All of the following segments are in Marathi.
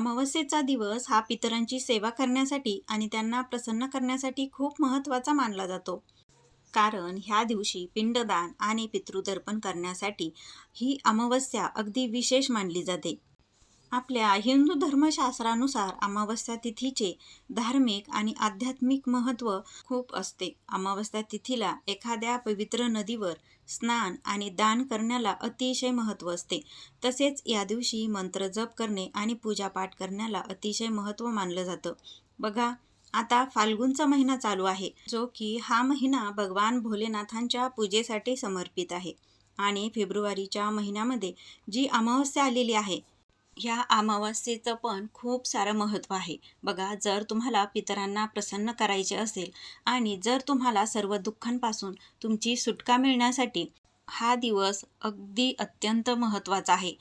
अमावस्येचा दिवस हा पितरांची सेवा करण्यासाठी आणि त्यांना प्रसन्न करण्यासाठी खूप महत्त्वाचा मानला जातो. कारण ह्या दिवशी पिंडदान आणि पितृदर्पण करण्यासाठी ही अमावस्या अगदी विशेष मानली जाते. आपल्या हिंदू धर्मशास्त्रानुसार अमावस्या तिथीचे धार्मिक आणि आध्यात्मिक महत्त्व खूप असते. अमावस्या तिथीला एखाद्या पवित्र नदीवर स्नान आणि दान करण्याला अतिशय महत्त्व असते. तसेच या दिवशी मंत्र जप करणे आणि पूजापाठ करण्याला अतिशय महत्त्व मानलं जातं. बघा आता फाल्गुनचा महिना चालू आहे. जो की हा महिना भगवान भोलेनाथांच्या पूजेसाठी समर्पित आहे. आणि फेब्रुवारीच्या महिन्यामध्ये जी अमावस्या आलेली आहे ह्या अमावस्येचं पण खूप सारं महत्त्व आहे. बघा जर तुम्हाला पितरांना प्रसन्न करायचे असेल आणि जर तुम्हाला सर्व दुःखांपासून तुमची सुटका मिळण्यासाठी हा दिवस अगदी अत्यंत महत्त्वाचा आहे.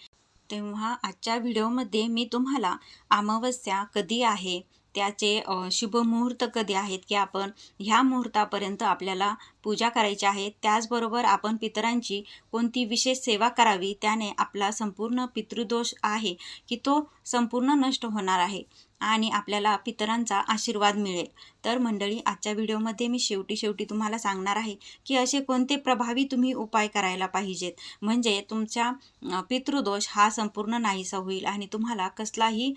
तेव्हा आजच्या व्हिडिओमध्ये मी तुम्हाला अमावस्या कधी आहे त्याचे शुभ मुहूर्त कधी आहेत की आपण ह्या मुहूर्तापर्यंत आपल्याला पूजा करायची आहे? त्याचबरोबर आपण पितरांची कोणती विशेष सेवा करावी? त्याने आपला संपूर्ण पितृदोष आहे की तो संपूर्ण नष्ट होणार आहे? आणि आपल्याला पितरांचा आशीर्वाद मिळेल. तर मंडळी आजच्या व्हिडिओमध्ये मी शेवटी शेवटी तुम्हाला सांगणार आहे की असे कोणते प्रभावी तुम्ही उपाय करायला पाहिजेत. म्हणजे तुमच्या पितृदोष हा संपूर्ण नाहीसा होईल आणि तुम्हाला कसलाही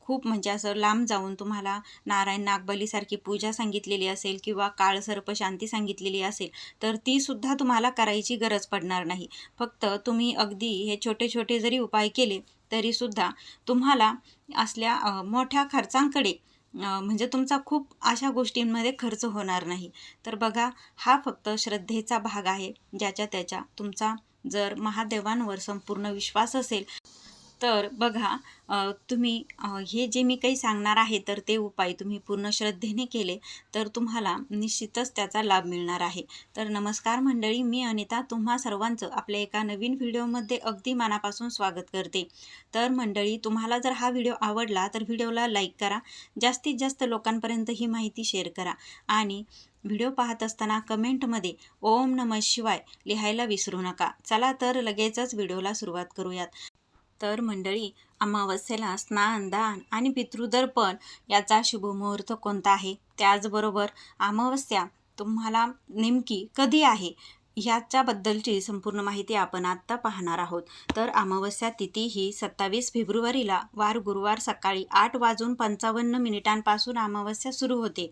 खूप म्हणजे असं लांब जाऊन तुम्हाला नारायण नागबलीसारखी पूजा सांगितलेली असेल किंवा काळसर्प शांती सांगितलेली असेल तर ती सुद्धा तुम्हाला करायची गरज पडणार नाही. फक्त तुम्ही अगदी हे छोटे छोटे जरी उपाय केले तरीसुद्धा तुम्हाला असल्या मोठ्या खर्चांकडे म्हणजे तुमचा खूप अशा गोष्टींमध्ये खर्च होणार नाही. तर बघा हा फक्त श्रद्धेचा भाग आहे ज्याच्या त्याच्या तुमचा जर महादेवांवर संपूर्ण विश्वास असेल तर बघा तुम्ही हे जे मी काही सांगणार आहे तर ते उपाय तुम्ही पूर्ण श्रद्धेने केले तर तुम्हाला निश्चितच त्याचा लाभ मिळणार आहे. तर नमस्कार मंडळी मी अनिता तुम्हा सर्वांचं आपल्या एका नवीन व्हिडिओमध्ये अगदी मनापासून स्वागत करते. तर मंडळी तुम्हाला जर हा व्हिडिओ आवडला तर व्हिडिओला लाईक करा जास्तीत जास्त लोकांपर्यंत ही माहिती शेअर करा आणि व्हिडिओ पाहत असताना कमेंटमध्ये ओम नम शिवाय लिहायला विसरू नका. चला तर लगेचच व्हिडिओला सुरुवात करूयात. तर मंडळी अमावस्येला स्नान दान आणि पितृदर्पण याचा शुभमुहूर्त कोणता आहे? त्याचबरोबर अमावस्या तुम्हाला नेमकी कधी आहे? ह्याच्याबद्दलची संपूर्ण माहिती आपण आत्ता पाहणार आहोत. तर अमावस्या तिथी ही सत्तावीस फेब्रुवारीला वार गुरुवार सकाळी आठ वाजून पंचावन्न मिनिटांपासून अमावस्या सुरू होते.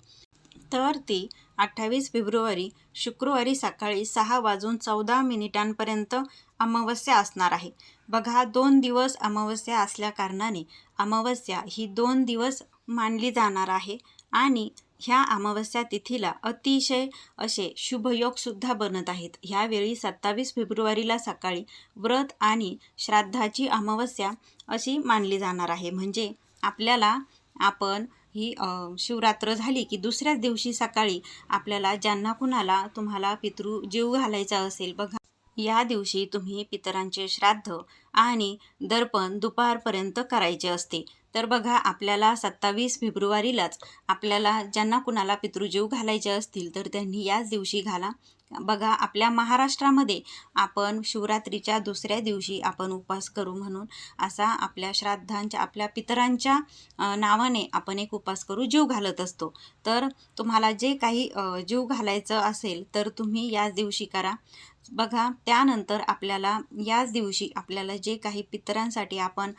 तर ती अठ्ठावीस फेब्रुवारी शुक्रवारी सकाळी सहा वाजून चौदा मिनिटांपर्यंत अमावस्या असणार आहे. बघा दोन दिवस अमावस्या असल्याकारणाने अमावस्या ही दोन दिवस मानली जाणार आहे आणि ह्या अमावस्या तिथीला अतिशय असे शुभयोगसुद्धा बनत आहेत. ह्यावेळी सत्तावीस फेब्रुवारीला सकाळी व्रत आणि श्राद्धाची अमावस्या अशी मानली जाणार आहे. म्हणजे आपल्याला आपण ही शिवरात्र झाली की दुसऱ्याच दिवशी सकाळी आपल्याला ज्यांना कुणाला तुम्हाला पितृ जीव घालायचा असेल बघा. या दिवशी तुम्ही पितरांचे श्राद्ध आणि दर्पण दुपारपर्यंत करायचे असते. तर बघा आपल्याला सत्तावीस फेब्रुवारीलाच आपल्याला ज्यांना कुणाला पितृजीव घालायचे असतील तर त्यांनी याच दिवशी घाला. बघा आपल्या महाराष्ट्रामध्ये आपण शिवरात्रीच्या दुसऱ्या दिवशी आपण उपवास करू म्हणून असा आपल्या श्राद्धांच्या आपल्या पितरांच्या नावाने आपण एक उपवास करू जीव घालत असतो. तर तुम्हाला जे काही जीव घालायचं असेल तर तुम्ही याच दिवशी करा. बघा त्यानंतर आपल्याला याच दिवशी आपल्याला जे काही पितरांसाठी आपण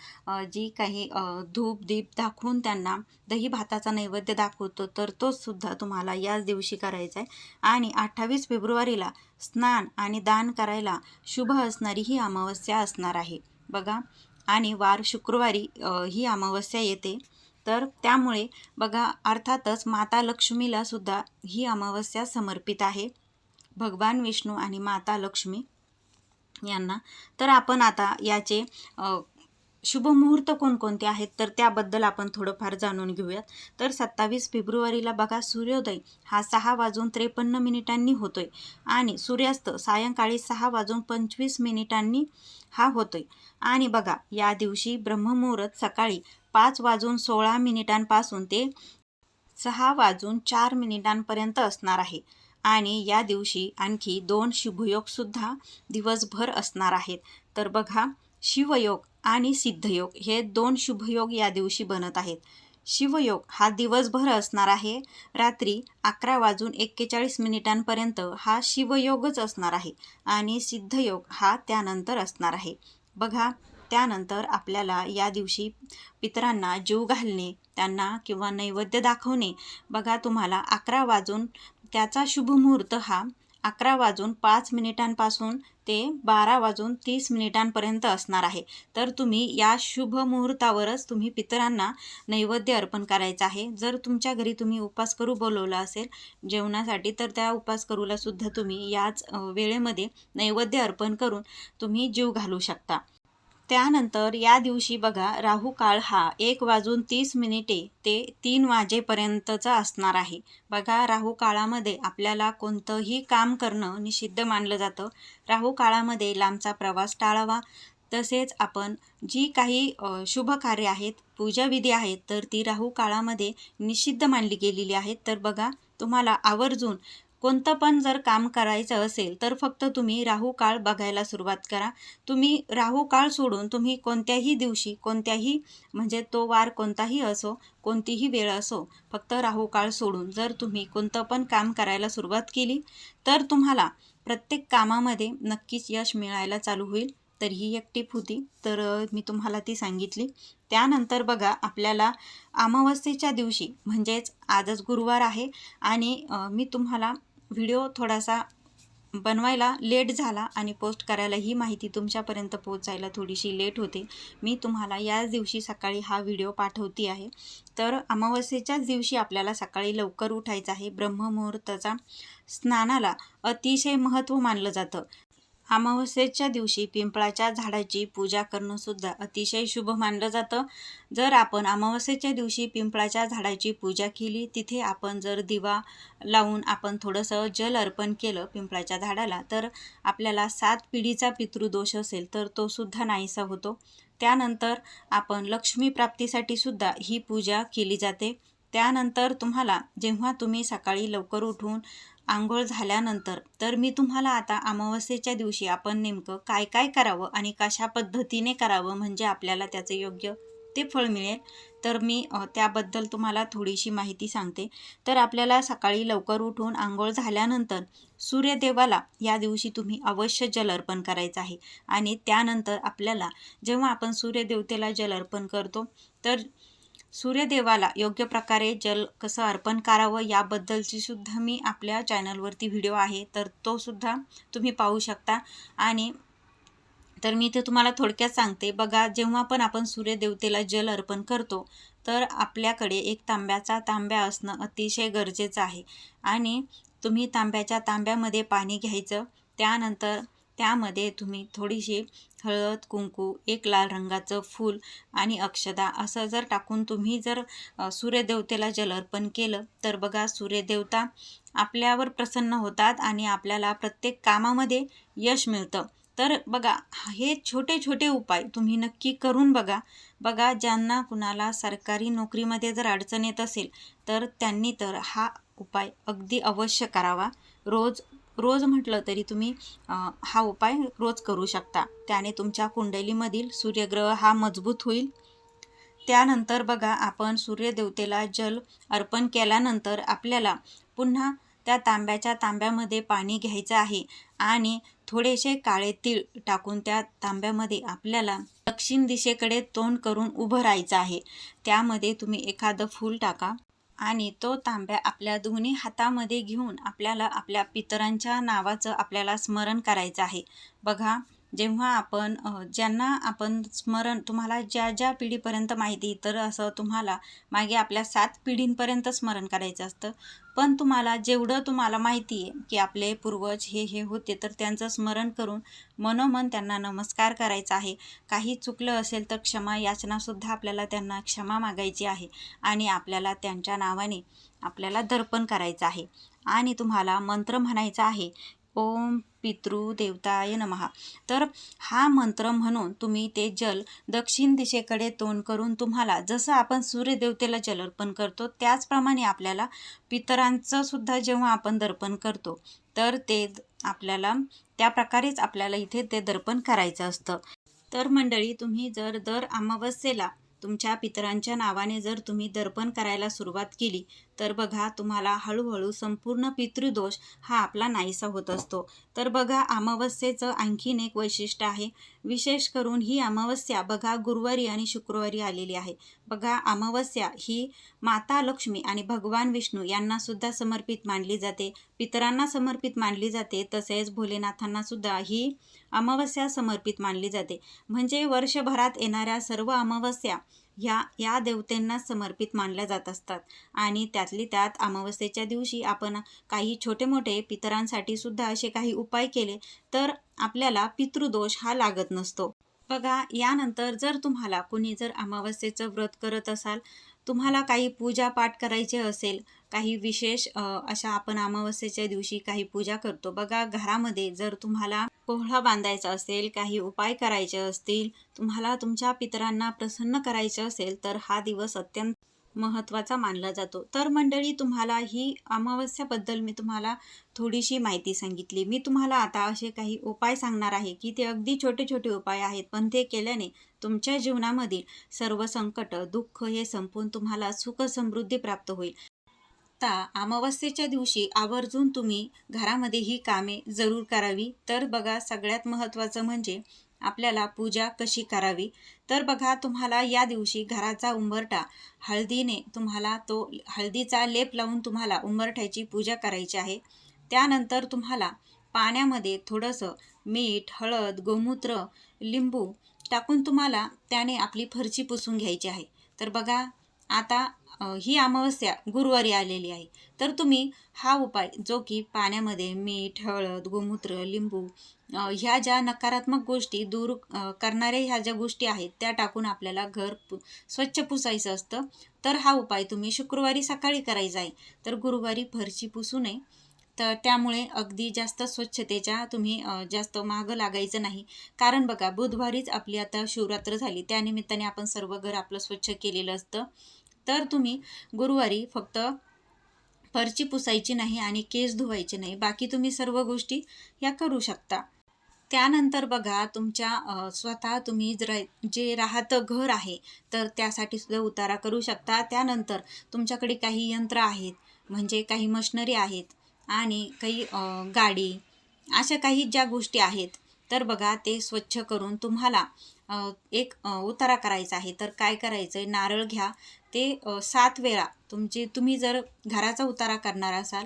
जी काही धूप दीप दाखवून त्यांना दही भाताचा नैवेद्य दाखवतो तर तोसुद्धा तुम्हाला याच दिवशी करायचा आहे. आणि अठ्ठावीस फेब्रुवारीला स्नान आणि दान करायला शुभ असणारी ही अमावस्या असणार आहे. बघा आणि वार शुक्रवारी ही अमावस्या येते. तर त्यामुळे बघा अर्थातच माता लक्ष्मीला सुद्धा ही अमावस्या समर्पित आहे. भगवान विष्णू आणि माता लक्ष्मी यांना. तर आपण आता याचे शुभमुहूर्त कोणकोणते आहेत तर त्याबद्दल आपण थोडंफार जाणून घेऊयात. तर सत्तावीस फेब्रुवारीला बघा सूर्योदय हा सहा वाजून त्रेपन्न मिनिटांनी होतोय आणि सूर्यास्त सायंकाळी सहा वाजून पंचवीस मिनिटांनी हा होतोय. आणि बघा या दिवशी ब्रह्ममुहूर्त सकाळी पाच वाजून सोळा मिनिटांपासून ते सहा वाजून चार मिनिटांपर्यंत असणार आहे. आणि या दिवशी आणखी दोन शुभयोगसुद्धा दिवसभर असणार आहेत. तर बघा शिवयोग आणि सिद्धयोग हे दोन शुभयोग या दिवशी बनत आहेत. शिवयोग हा दिवसभर असणार आहे. रात्री अकरा वाजून एक्केचाळीस मिनिटांपर्यंत हा शिवयोगच असणार आहे आणि सिद्धयोग हा त्यानंतर असणार आहे. बघा त्यानंतर आपल्याला या दिवशी पितरांना जीव घालणे त्यांना किंवा नैवेद्य दाखवणे. बघा तुम्हाला अकरा वाजून त्याचा शुभ मुहूर्त हा अकरा वाजून पाच मिनिटांपासून ते बारा वाजून तीस मिनिटांपर्यंत असणार आहे. तर तुम्ही या शुभ मुहूर्तावरच तुम्ही पितरांना नैवेद्य अर्पण करायचं आहे. जर तुमच्या घरी तुम्ही उपास करू बोलवलं असेल जेवणासाठी तर त्या उपास करूला सुद्धा तुम्ही याच वेळेमध्ये नैवेद्य अर्पण करून तुम्ही जीव घालू शकता. त्यानंतर या दिवशी बघा राहू काळ हा एक वाजून तीस मिनिटे ते तीन वाजेपर्यंतचा असणार आहे. बघा राहू काळामध्ये आपल्याला कोणतंही काम करणं निषिद्ध मानलं जातं. राहू काळामध्ये लांबचा प्रवास टाळावा. तसेच आपण जी काही शुभ कार्य आहेत पूजाविधी आहेत तर ती राहू काळामध्ये निषिद्ध मानली गेलेली आहेत. तर बघा तुम्हाला आवर्जून कोणतं पण जर काम करायचं असेल तर फक्त तुम्ही राहू काळ बघायला सुरुवात करा. तुम्ही राहू काळ सोडून तुम्ही कोणत्याही दिवशी कोणत्याही म्हणजे तो वार कोणताही असो कोणतीही वेळ असो फक्त राहू काळ सोडून जर तुम्ही कोणतं पण काम करायला सुरुवात केली तर तुम्हाला प्रत्येक कामामध्ये नक्कीच यश मिळायला चालू होईल. तर ही एक टीप होती. तर मी तुम्हाला ती सांगितली. त्यानंतर बघा आपल्याला अमावस्येच्या दिवशी म्हणजेच आजच गुरुवार आहे आणि मी तुम्हाला व्हिडिओ थोडासा बनवायला लेट झाला आणि पोस्ट करायला ही माहिती तुमच्यापर्यंत पोहोचायला थोडीशी लेट होते. मी तुम्हाला याच दिवशी सकाळी हा व्हिडिओ पाठवती आहे. तर अमावस्येच्याच दिवशी आपल्याला सकाळी लवकर उठायचं आहे. ब्रह्ममुहूर्ताचा स्नानाला अतिशय महत्त्व मानलं जातं. अमावस्येच्या दिवशी पिंपळाच्या झाडाची पूजा करणं सुद्धा अतिशय शुभ मानलं जातं. जर आपण अमावस्येच्या दिवशी पिंपळाच्या झाडाची पूजा केली तिथे आपण जर दिवा लावून आपण थोडंसं जल अर्पण केलं पिंपळाच्या झाडाला तर आपल्याला सात पिढीचा पितृदोष असेल तर तो सुद्धा नाहीसा होतो. त्यानंतर आपण लक्ष्मी प्राप्तीसाठी सुद्धा ही पूजा केली जाते. त्यानंतर तुम्हाला जेव्हा तुम्ही सकाळी लवकर उठून आंघोळ झाल्यानंतर तर मी तुम्हाला आता अमावस्येच्या दिवशी आपण नेमकं काय काय करावं आणि कशा पद्धतीने करावं म्हणजे आपल्याला त्याचं योग्य ते फळ मिळेल तर मी त्याबद्दल तुम्हाला थोडीशी माहिती सांगते. तर आपल्याला सकाळी लवकर उठून आंघोळ झाल्यानंतर सूर्यदेवाला या दिवशी तुम्ही अवश्य जल अर्पण करायचं आहे. आणि त्यानंतर आपल्याला जेव्हा आपण सूर्यदेवतेला जल अर्पण करतो तर सूर्यदेवाला योग्य प्रकारे जल कसं अर्पण करावं याबद्दलची सुद्धा मी आपल्या चॅनलवरती व्हिडिओ आहे तर तो सुद्धा तुम्ही पाहू शकता. आणि तर मी ते तुम्हाला थोडक्यात सांगते बघा जेव्हा पण आपण सूर्यदेवतेला जल अर्पण करतो तर आपल्याकडे एक तांब्याचा तांब्या असणं अतिशय गरजेचं आहे. आणि तुम्ही तांब्याच्या तांब्यामध्ये पाणी घ्यायचं त्यानंतर त्यामध्ये तुम्ही थोडीशी हळद कुंकू एक लाल रंगाचं फूल आणि अक्षदा असं जर टाकून तुम्ही जर सूर्यदेवतेला जल अर्पण केलं तर बघा सूर्यदेवता आपल्यावर प्रसन्न होतात आणि आपल्याला प्रत्येक कामामध्ये यश मिळतं. तर बघा हे छोटे छोटे उपाय तुम्ही नक्की करून बघा. बघा ज्यांना कुणाला सरकारी नोकरीमध्ये जर अडचण येत असेल तर त्यांनी तर हा उपाय अगदी अवश्य करावा. रोज रोज म्हटलं तरी तुम्ही हा उपाय रोज करू शकता. त्याने तुमच्या कुंडलीमधील सूर्यग्रह हा मजबूत होईल. त्यानंतर बघा आपण सूर्यदेवतेला जल अर्पण केल्यानंतर आपल्याला पुन्हा त्या तांब्याच्या तांब्यामध्ये पाणी घ्यायचं आहे आणि थोडेसे काळे तीळ टाकून त्या तांब्यामध्ये आपल्याला दक्षिण दिशेकडे तोंड करून उभं राहायचं आहे. त्यामध्ये तुम्ही एखादं फूल टाका. आणि तो तांब्या आपल्या दोन्ही हातामध्ये घेऊन आपल्याला आपल्या पितरांच्या नावाचं आपल्याला स्मरण करायचं आहे. बघा जेव्हा आपण ज्यांना आपण स्मरण तुम्हाला ज्या ज्या पिढीपर्यंत माहिती तर असं तुम्हाला मागे आपल्या सात पिढींपर्यंत स्मरण करायचं असतं. पण तुम्हाला जेवढं तुम्हाला माहिती आहे की आपले पूर्वज हे हे होते तर त्यांचं स्मरण करून मनोमन त्यांना नमस्कार करायचा आहे. काही चुकलं असेल तर क्षमा याचनासुद्धा आपल्याला त्यांना क्षमा मागायची आहे आणि आपल्याला त्यांच्या नावाने आपल्याला दर्पण करायचं आहे. आणि तुम्हाला मंत्र म्हणायचा आहे ओम पितृदेवताय नमहा तर हा मंत्र म्हणून तुम्ही ते जल दक्षिण दिशेकडे तोंड करून तुम्हाला जसं आपण सूर्यदेवतेला जल अर्पण करतो त्याचप्रमाणे आपल्याला पितरांचं सुद्धा जेव्हा आपण दर्पण करतो तर ते आपल्याला त्या प्रकारेच आपल्याला इथे ते दर्पण करायचं असतं. तर मंडळी तुम्ही जर दर अमावस्येला तुमच्या पितरांच्या नावाने जर तुम्ही दर्पण करायला सुरुवात केली तर बघा तुम्हाला हळूहळू संपूर्ण पितृदोष हा आपला नाहीसा होत असतो. तर बघा अमावस्येचं आणखीन एक वैशिष्ट्य आहे. विशेष करून ही अमावस्या बघा गुरुवारी आणि शुक्रवारी आलेली आहे. बघा अमावस्या ही माता लक्ष्मी आणि भगवान विष्णू यांनासुद्धा समर्पित मानली जाते. पितरांना समर्पित मानली जाते. तसेच भोलेनाथांनासुद्धा ही अमावस्या समर्पित मानली जाते. म्हणजे वर्षभरात येणाऱ्या सर्व अमावस्या ह्या या देवतेंना समर्पित मानल्या जात असतात. आणि त्यातली त्यात अमावस्येच्या दिवशी आपण काही छोटे मोठे पितरांसाठी सुद्धा असे काही उपाय केले तर आपल्याला पितृदोष हा लागत नसतो. बघा यानंतर जर तुम्हाला कोणी जर अमावस्येचं व्रत करत असाल तुम्हाला काही पूजा पाठ करायचे असेल काही विशेष अशा आपण अमावस्येच्या दिवशी काही पूजा करतो. बघा घरामध्ये जर तुम्हाला पोहळा बांधायचा असेल काही उपाय करायचे असतील तुम्हाला तुमच्या पितरांना प्रसन्न करायचे असेल तर हा दिवस अत्यंत महत्त्वाचा मानला जातो. तर मंडळी तुम्हाला ही अमावस्याबद्दल मी तुम्हाला थोडीशी माहिती सांगितली. मी तुम्हाला आता असे काही उपाय सांगणार आहे की ते अगदी छोटे छोटे उपाय आहेत पण ते केल्याने तुमच्या जीवनामधील सर्व संकट दुःख हे संपून तुम्हाला सुख समृद्धी प्राप्त होईल. आता अमावस्येच्या दिवशी आवर्जून तुम्ही घरामध्ये ही कामे जरूर करावी. तर बघा सगळ्यात महत्त्वाचं म्हणजे आपल्याला पूजा कशी करावी. तर बघा तुम्हाला या दिवशी घराचा उंबरटा हळदीने तुम्हाला तो हळदीचा लेप लावून तुम्हाला उंबरठ्याची पूजा करायची आहे. त्यानंतर तुम्हाला पाण्यामध्ये थोडंसं मीठ हळद गोमूत्र लिंबू टाकून तुम्हाला त्याने आपली फरची पुसून घ्यायची आहे. तर बघा आता ही अमावस्या गुरुवारी आलेली आहे. तर तुम्ही हा उपाय जो की पाण्यामध्ये मीठ हळद गोमूत्र लिंबू ह्या ज्या नकारात्मक गोष्टी दूर करणाऱ्या ह्या ज्या गोष्टी आहेत त्या टाकून आपल्याला घर पु स्वच्छ पुसायचं असतं. तर हा उपाय तुम्ही शुक्रवारी सकाळी करायचा आहे. तर गुरुवारी फरची पुसू नये. तर त्यामुळे अगदी जास्त स्वच्छतेच्या तुम्ही जास्त मागं लागायचं नाही. कारण बघा बुधवारीच आपली आता शिवरात्र झाली. त्यानिमित्ताने आपण सर्व घर आपलं स्वच्छ केलेलं असतं. तर तुम्ही गुरुवारी फक्त फरची पुसायची नाही आणि केस धुवायचे नाही. बाकी तुम्ही सर्व गोष्टी या करू शकता. त्यानंतर बघा तुमच्या स्वतः तुम्ही जर जे राहतं घर आहे तर त्यासाठी सुद्धा उतारा करू शकता. त्यानंतर तुमच्याकडे काही यंत्र आहेत म्हणजे काही मशनरी आहेत आणि काही गाडी अशा काही ज्या गोष्टी आहेत तर बघा ते स्वच्छ करून तुम्हाला एक उतारा करायचा आहे. तर काय करायचं आहे नारळ घ्या. ते सात वेळा तुमची तुम्ही जर घराचा उतारा करणार असाल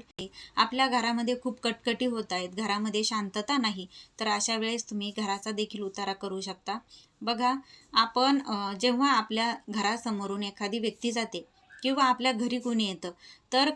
आपल्या घरामध्ये खूप कटकटी होत आहेत. घरामध्ये शांतता नाही. तर अशा वेळेस तुम्ही घराचा देखील उतारा करू शकता. बघा आपण जेव्हा आपल्या घरासमोरून एखादी व्यक्ती जाते किंवा आपल्या घरी कोणी येतं तर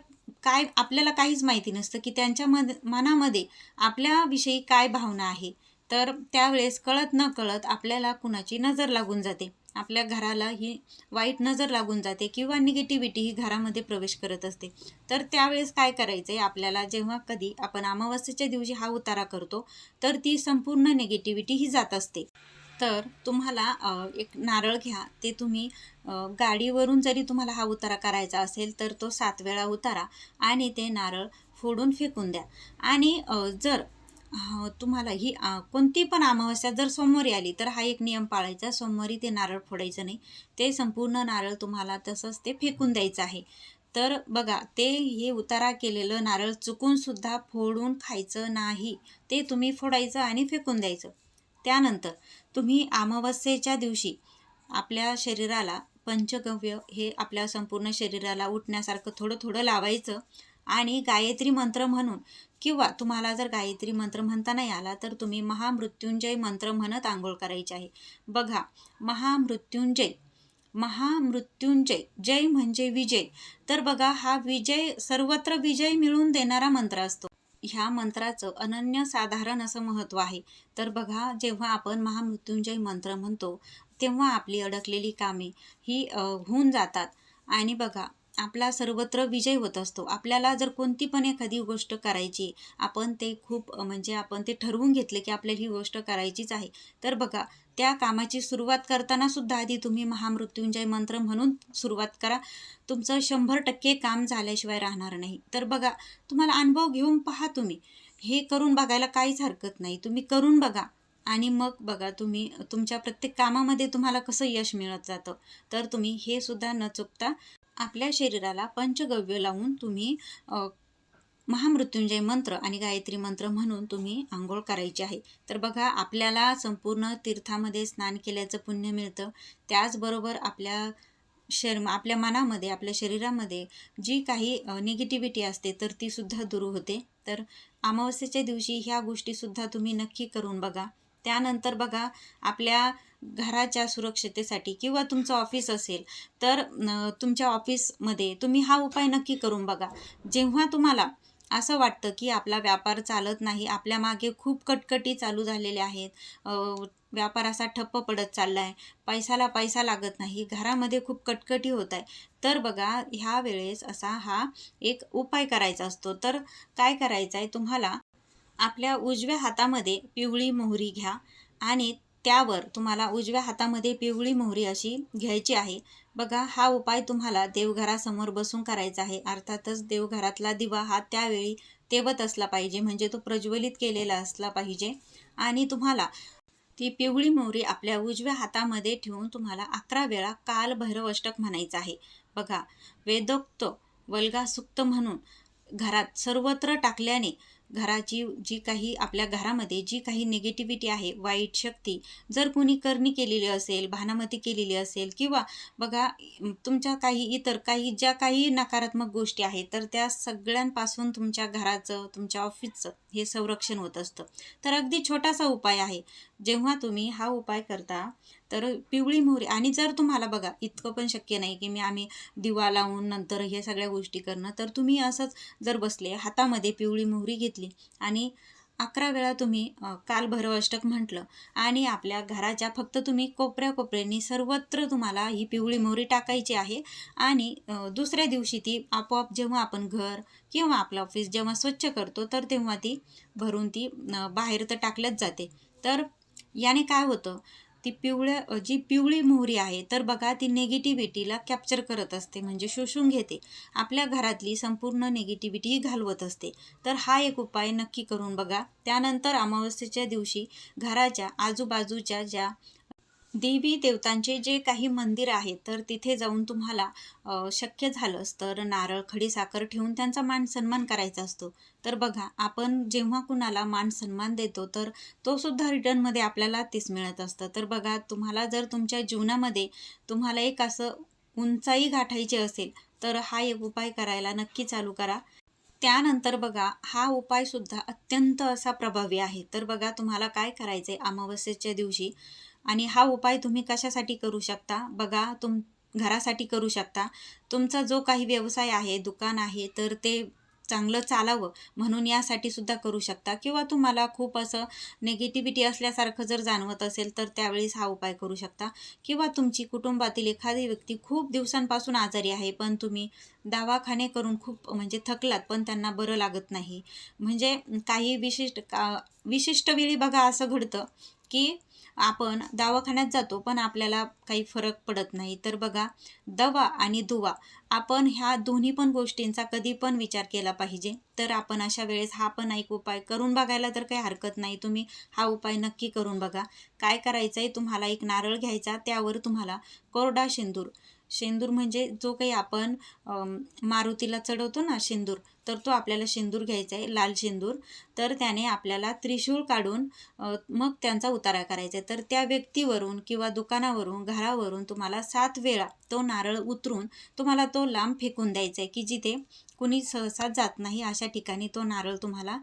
काय आपल्याला काहीच माहिती नसतं की त्यांच्या मनामध्ये आपल्याविषयी काय भावना आहे. तर त्यावेळेस कळत न कळत आपल्याला कुणाची नजर लागून जाते. आपल्या घराला ही वाईट नजर लागून जाते किंवा निगेटिव्हिटी ही घरामध्ये प्रवेश करत असते. तर त्यावेळेस काय करायचं आहे आपल्याला जेव्हा कधी आपण अमावस्येच्या दिवशी हा उतारा करतो तर ती संपूर्ण निगेटिव्हिटी ही जात असते. तर तुम्हाला एक नारळ घ्या. ते तुम्ही गाडीवरून जरी तुम्हाला हा उतारा करायचा असेल तर तो सात वेळा उतारा आणि ते नारळ फोडून फेकून द्या. आणि जर तुम्हाला ही कोणती पण अमावस्या जर सोमवारी आली तर हा एक नियम पाळायचा. सोमवारी ते नारळ फोडायचं नाही. ते संपूर्ण नारळ तुम्हाला तसंच ते फेकून द्यायचं आहे. तर बघा ते हे उतारा केलेलं नारळ चुकूनसुद्धा फोडून खायचं नाही. ते तुम्ही फोडायचं आणि फेकून द्यायचं. त्यानंतर तुम्ही अमावस्येच्या दिवशी आपल्या शरीराला पंचगव्य हे आपल्या संपूर्ण शरीराला उठण्यासारखं थोडं थोडं लावायचं. आणि गायत्री मंत्र म्हणून किंवा तुम्हाला जर गायत्री मंत्र म्हणता नाही आला तर तुम्ही महामृत्युंजय मंत्र म्हणत आंघोळ करायची आहे. बघा महामृत्युंजय महामृत्युंजय जय म्हणजे विजय. तर बघा हा विजय सर्वत्र विजय मिळवून देणारा मंत्र असतो. ह्या मंत्राचं अनन्यसाधारण असं महत्त्व आहे. तर बघा जेव्हा आपण महामृत्युंजय मंत्र म्हणतो तेव्हा आपली अडकलेली कामे ही होऊन जातात. आणि बघा आपला सर्वत्र विजय होत असतो. आपल्याला जर कोणती पण एखादी गोष्ट करायची आपण ते खूप म्हणजे आपण ते ठरवून घेतले की आपल्याला ही गोष्ट करायचीच आहे. तर बघा त्या कामाची सुरुवात करताना सुद्धा आधी तुम्ही महामृत्युंजय मंत्र म्हणून सुरुवात करा. तुमचं शंभर टक्के काम झाल्याशिवाय राहणार नाही. तर बघा तुम्हाला अनुभव घेऊन पहा तुम्ही. हे करून बघायला काहीच हरकत नाही. तुम्ही करून बघा. आणि मग बघा तुम्ही तुमच्या प्रत्येक कामामध्ये तुम्हाला कसं यश मिळत जातं. तर तुम्ही हे सुद्धा न चुकता आपल्या शरीराला पंचगव्य लावून तुम्ही महामृत्युंजय मंत्र आणि गायत्री मंत्र म्हणून तुम्ही आंघोळ करायची आहे. तर बघा आपल्याला संपूर्ण तीर्थामध्ये स्नान केल्याचं पुण्य मिळतं. त्याचबरोबर आपल्या शर आपल्या मनामध्ये आपल्या शरीरामध्ये जी काही निगेटिव्हिटी असते तर तीसुद्धा दूर होते. तर अमावस्येच्या दिवशी ह्या गोष्टीसुद्धा तुम्ही नक्की करून बघा. त्यानंतर बघा आपल्या घराच्या सुरक्षतेसाठी किंवा तुमचं ऑफिस असेल तर तुमच्या ऑफिसमध्ये तुम्ही हा उपाय नक्की करून बघा. जेव्हा तुम्हाला असं वाटतं की आपला व्यापार चालत नाही आपल्या मागे खूप कटकटी चालू झालेल्या आहेत व्यापार असा ठप्प पडत चालला आहे पैसाला पैसा लागत नाही घरामध्ये खूप कटकटी होत आहे तर बघा ह्या वेळेस असा हा एक उपाय करायचा असतो. तर काय करायचं आहे तुम्हाला आपल्या उजव्या हातामध्ये पिवळी मोहरी घ्या आणि त्यावर तुम्हाला उजव्या हातामध्ये पिवळी मोहरी अशी घ्यायची आहे. बघा हा उपाय तुम्हाला देवघरासमोर बसून करायचा आहे. अर्थातच देवघरातला दिवा हा त्यावेळी तेवत असला पाहिजे म्हणजे तो प्रज्वलित केलेला असला पाहिजे. आणि तुम्हाला ती पिवळी मोहरी आपल्या उजव्या हातामध्ये ठेवून तुम्हाला अकरा वेळा काल भैरवष्टक म्हणायचं आहे. बघा वेदोक्त वल्गासुक्त म्हणून घरात सर्वत्र टाकल्याने घराची जी काही आपल्या घरामध्ये जी काही निगेटिव्हिटी आहे वाईट शक्ती जर कोणी करणी केलेली असेल भानामती केलेली असेल किंवा बघा तुमच्या काही इतर काही ज्या काही नकारात्मक गोष्टी आहेत तर त्या सगळ्यांपासून तुमच्या घराचं तुमच्या ऑफिसचं हे संरक्षण होत असतं. तर अगदी छोटासा उपाय आहे. जेव्हा तुम्ही हा उपाय करता तर पिवळी मोहरी. आणि जर तुम्हाला बघा इतकं पण शक्य नाही की मी आम्ही दिवा लावून नंतर ह्या सगळ्या गोष्टी करणं तर तुम्ही असंच जर बसले हातामध्ये पिवळी मोहरी घेतली आणि अकरा वेळा तुम्ही अ, काल भैरवाष्टक म्हटलं आणि आपल्या घराच्या फक्त तुम्ही कोपऱ्या कोपऱ्यांनी सर्वत्र तुम्हाला ही पिवळी मोहरी टाकायची आहे आणि दुसऱ्या दिवशी ती आपोआप जेव्हा आपण घर किंवा आपलं ऑफिस जेव्हा स्वच्छ करतो तर तेव्हा ती भरून ती बाहेर तर टाकल्याच जाते. तर याने काय होतं ती पिवळ्या जी पिवळी मोहरी आहे तर बघा ती निगेटिव्हिटीला कॅप्चर करत असते म्हणजे शोषून घेते. आपल्या घरातली संपूर्ण नेगेटिव्हिटी घालवत असते. तर हा एक उपाय नक्की करून बघा. त्यानंतर अमावस्येच्या दिवशी घराच्या आजूबाजूच्या ज्या देवी देवतांचे जे काही मंदिर आहे तर तिथे जाऊन तुम्हाला शक्य झालंच तर नारळ खडीसाखर ठेवून त्यांचा मान सन्मान करायचा असतो. तर बघा आपण जेव्हा कुणाला मान सन्मान देतो तर तो सुद्धा रिटर्नमध्ये आपल्याला तेच मिळत असतं. तर बघा तुम्हाला जर तुमच्या जीवनामध्ये तुम्हाला एक असं उंचाई गाठायची असेल तर हा एक उपाय करायला नक्की चालू करा. त्यानंतर बघा हा उपाय सुद्धा अत्यंत असा प्रभावी आहे. तर बघा तुम्हाला काय करायचं आहे अमावस्येच्या दिवशी आणि हा उपाय तुम्ही कशासाठी करू शकता? बघा तुम घरासाठी करू शकता. तुमचा जो काही व्यवसाय आहे दुकान आहे तर ते चांगलं चालावं म्हणून यासाठी सुद्धा करू शकता. किंवा तुम्हाला खूप असं निगेटिव्हिटी असल्यासारखं जर जाणवत असेल तर त्यावेळेस हा उपाय करू शकता. किंवा तुमची कुटुंबातील एखादी व्यक्ती खूप दिवसांपासून आजारी आहे पण तुम्ही दवाखाने करून खूप म्हणजे थकलात पण त्यांना बरं लागत नाही. म्हणजे काही विशिष्ट का विशिष्ट वेळी बघा असं घडतं की आपण दवाखान्यात जातो पण आपल्याला काही फरक पडत नाही. तर बघा दवा आणि दुवा आपण ह्या दोन्ही पण गोष्टींचा कधी पण विचार केला पाहिजे. तर आपण अशा वेळेस हा पण एक उपाय करून बघायला तर काही हरकत नाही. तुम्ही हा उपाय नक्की करून बघा. काय करायचं आहे तुम्हाला एक नारळ घ्यायचा त्यावर तुम्हाला कोरडा शेंदूर शेंदूर म्हणजे जो काही आपण मारुतीला चढवतो ना शेंदूर तर तो आपल्याला शेंदूर घ्यायचा आहे लाल शेंदूर. तर त्याने आपल्याला त्रिशूळ काढून मग त्यांचा उतारा करायचा आहे. तर त्या व्यक्तीवरून किंवा दुकानावरून घरावरून तुम्हाला सात वेळा तो नारळ उतरून तुम्हाला तो लांब फेकून द्यायचा आहे की जिथे कुणी सहसा जात नाही अशा ठिकाणी तो नारळ तुम्हाला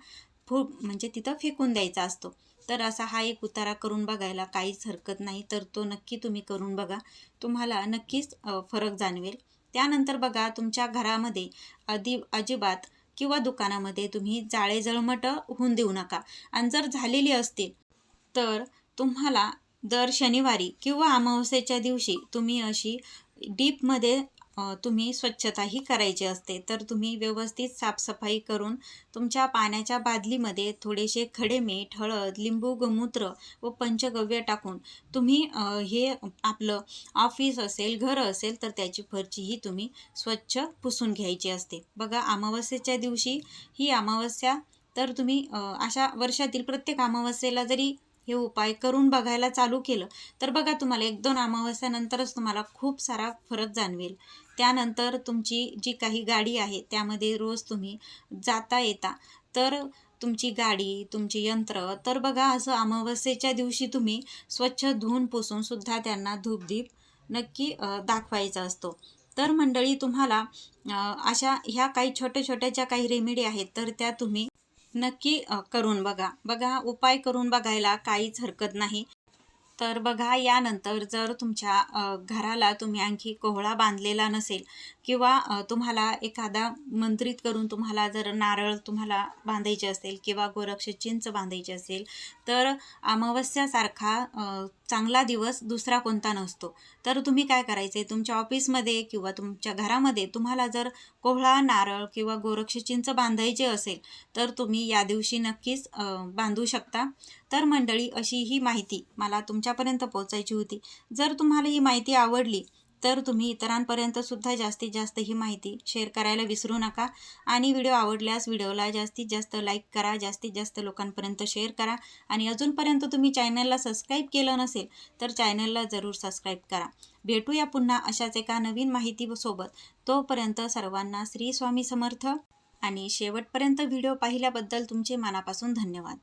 फू म्हणजे तिथं फेकून द्यायचा असतो. तर असा हा एक उतारा करून बघायला काहीच हरकत नाही. तर तो नक्की तुम्ही करून बघा. तुम्हाला नक्कीच फरक जाणवेल. त्यानंतर बघा तुमच्या घरामध्ये अदि अजिबात किंवा दुकानामध्ये तुम्ही जाळे जळमट होऊन देऊ नका. आणि जर झालेली असतील तर तुम्हाला दर शनिवारी किंवा अमावस्येच्या दिवशी तुम्ही अशी डीपमध्ये तुम्ही स्वच्छताही करायची असते तर तुम्ही व्यवस्थित साफसफाई करून तुमच्या पाण्याच्या बादलीमध्ये थोडेसे खडे मीठ हळद लिंबू गोमूत्र व पंचगव्य टाकून तुम्ही हे आपलं ऑफिस असेल घर असेल तर त्याची फरचीही तुम्ही स्वच्छ पुसून घ्यायची असते. बघा अमावस्येच्या दिवशी ही अमावस्या तर तुम्ही अशा वर्षातील प्रत्येक अमावस्येला जरी हे उपाय करून बघायला चालू केलं तर बघा तुम्हाला एक दोन अमावस्यानंतरच तुम्हाला खूप सारा फरक जाणवेल. त्यानंतर तुमची जी काही गाडी आहे त्यामध्ये रोज तुम्ही जाता येता. तर तुमची गाडी तुमची यंत्र तर बघा असं अमावस्येच्या दिवशी तुम्ही स्वच्छ धुवून पुसून सुद्धा त्यांना धूपदीप नक्की दाखवायचा असतो. तर मंडळी तुम्हाला अशा ह्या काही छोट्या छोट्या ज्या काही रेमेडी आहेत तर त्या तुम्ही नक्की करून बघा. बघा उपाय करून बघायला काहीच हरकत नाही. तर बघा यानंतर जर तुमच्या घराला तुम्ही आणखी कोहळा बांधलेला नसेल किंवा तुम्हाला एखादा मंत्रित करून तुम्हाला जर नारळ तुम्हाला बांधायचे असेल किंवा गोरक्ष चिंच बांधायची असेल तर अमावस्यासारखा चांगला दिवस दुसरा कोणता नसतो. तर तुम्ही काय करायचे? तुमच्या ऑफिसमध्ये किंवा तुमच्या घरामध्ये तुम्हाला जर कोहळा नारळ किंवा गोरक्ष चिंच बांधायचे असेल तर तुम्ही या दिवशी नक्कीच बांधू शकता. तर मंडळी अशी ही माहिती मला तुमच्यापर्यंत पोहोचायची होती. जर तुम्हाला ही माहिती आवडली तर तुम्ही इतरांपर्यंत सुद्धा जास्तीत जास्त ही माहिती शेअर करायला विसरू नका. आणि व्हिडिओ आवडल्यास व्हिडिओला जास्तीत जास्त लाईक करा जास्तीत जास्त लोकांपर्यंत शेअर करा. आणि अजूनपर्यंत तुम्ही चॅनलला सबस्क्राईब केलं नसेल तर चॅनलला जरूर सबस्क्राईब करा. भेटूया पुन्हा अशाच एका नवीन माहितीसोबत. तोपर्यंत सर्वांना श्री स्वामी समर्थ. आणि शेवटपर्यंत व्हिडिओ पाहिल्याबद्दल तुमचे मनापासून धन्यवाद.